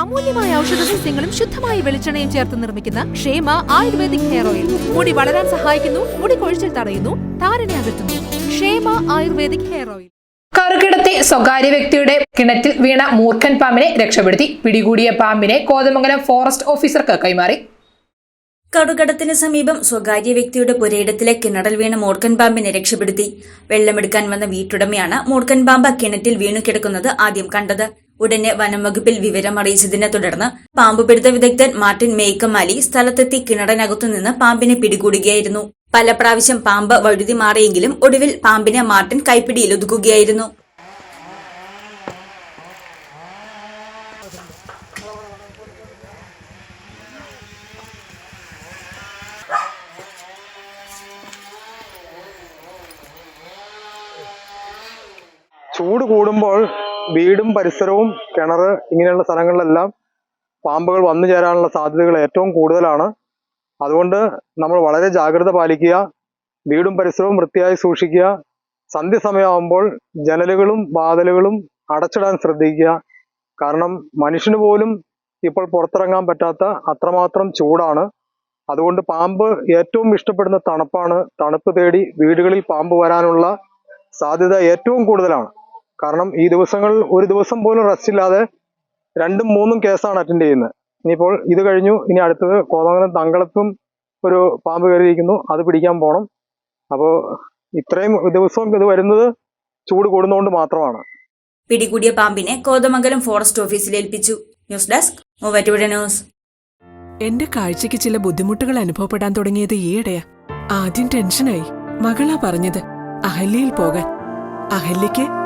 അമൂല്യമായ ഔഷധ സസ്യങ്ങളും ശുദ്ധമായ വെളിച്ചെണ്ണയും ചേർത്ത് നിർമ്മിക്കുന്ന ക്ഷേമ ആയുർവേദിക് ഹെയർ ഓയിൽ. മുടി വളരാൻ സഹായിക്കുന്നു മുടി കൊഴിച്ചിൽ തടയുന്നു താരനെ അകറ്റുന്നു. ക്ഷേമ ആയുർവേദിക് ഹെയർ ഓയിൽ. കറുകിടത്തെ സ്വകാര്യ വ്യക്തിയുടെ കിണറ്റിൽ വീണ മൂർഖൻ പാമ്പിനെ രക്ഷപ്പെടുത്തി. പിടികൂടിയ പാമ്പിനെ കോതമംഗലം ഫോറസ്റ്റ് ഓഫീസർക്ക് കൈമാറി. കടുകടത്തിന് സമീപം സ്വകാര്യ വ്യക്തിയുടെ പുരയിടത്തിലെ കിണറിൽ വീണ മൂർഖൻ പാമ്പിനെ രക്ഷപ്പെടുത്തി. വെള്ളമെടുക്കാൻ വന്ന വീട്ടുടമയാണ് മൂർഖൻ പാമ്പ് കിണറ്റിൽ വീണു കിടക്കുന്നത് ആദ്യം കണ്ടത്. ഉടനെ വനംവകുപ്പിൽ വിവരം അറിയിച്ചതിനെ തുടർന്ന് പാമ്പുപിടുത്ത വിദഗ്ധൻ മാർട്ടിൻ മേക്കമാലി സ്ഥലത്തെത്തി കിണറിനകത്തുനിന്ന് പാമ്പിനെ പിടികൂടുകയായിരുന്നു. പല പ്രാവശ്യം പാമ്പ് വഴുതി മാറിയെങ്കിലും ഒടുവിൽ പാമ്പിനെ മാർട്ടിൻ കൈപ്പിടിയിൽ ഒതുക്കുകയായിരുന്നു. ചൂട് കൂടുമ്പോൾ വീടും പരിസരവും കിണർ ഇങ്ങനെയുള്ള സ്ഥലങ്ങളിലെല്ലാം പാമ്പുകൾ വന്നു ചേരാനുള്ള സാധ്യതകൾ ഏറ്റവും കൂടുതലാണ്. അതുകൊണ്ട് നമ്മൾ വളരെ ജാഗ്രത പാലിക്കുക വീടും പരിസരവും വൃത്തിയായി സൂക്ഷിക്കുക. സന്ധ്യസമയമാകുമ്പോൾ ജനലുകളും വാതിലുകളും അടച്ചിടാൻ ശ്രദ്ധിക്കുക. കാരണം മനുഷ്യന് പോലും ഇപ്പോൾ പുറത്തിറങ്ങാൻ പറ്റാത്ത അത്രമാത്രം ചൂടാണ്. അതുകൊണ്ട് പാമ്പ് ഏറ്റവും ഇഷ്ടപ്പെടുന്ന തണുപ്പാണ്. തണുപ്പ് തേടി വീടുകളിൽ പാമ്പ് വരാനുള്ള സാധ്യത ഏറ്റവും കൂടുതലാണ്. കാരണം ഈ ദിവസങ്ങളിൽ ഒരു ദിവസം പോലും റെസ്റ്റ് ഇല്ലാതെ രണ്ടും മൂന്നും കേസാണ് അറ്റൻഡ് ചെയ്യുന്നത്. ഇനിയിപ്പോൾ ഇത് കഴിഞ്ഞു ഇനി അടുത്തത് കോതമംഗലം തങ്കളത്തും ഒരു പാമ്പ് കയറിയിരിക്കുന്നു അത് പിടിക്കാൻ പോകണം അപ്പോൾ ഇത്രയും ദിവസവും ഇത് വരുന്നത് ചൂട് കൂടുന്നതുകൊണ്ട് മാത്രമാണ്. പിടികൂടിയ പാമ്പിനെ കോതമംഗലം ഫോറസ്റ്റ് ഓഫീസിൽ ഏൽപ്പിച്ചു. News desk Muvattupuzha news. എന്റെ കാഴ്ചക്ക് ചില ബുദ്ധിമുട്ടുകൾ അനുഭവപ്പെടാൻ തുടങ്ങിയത് ഈയിടെയാ. ആദ്യം ടെൻഷനായി മകളാ പറഞ്ഞത് അഹല്യയിൽ പോകാൻ. അഹല്യയ്ക്ക്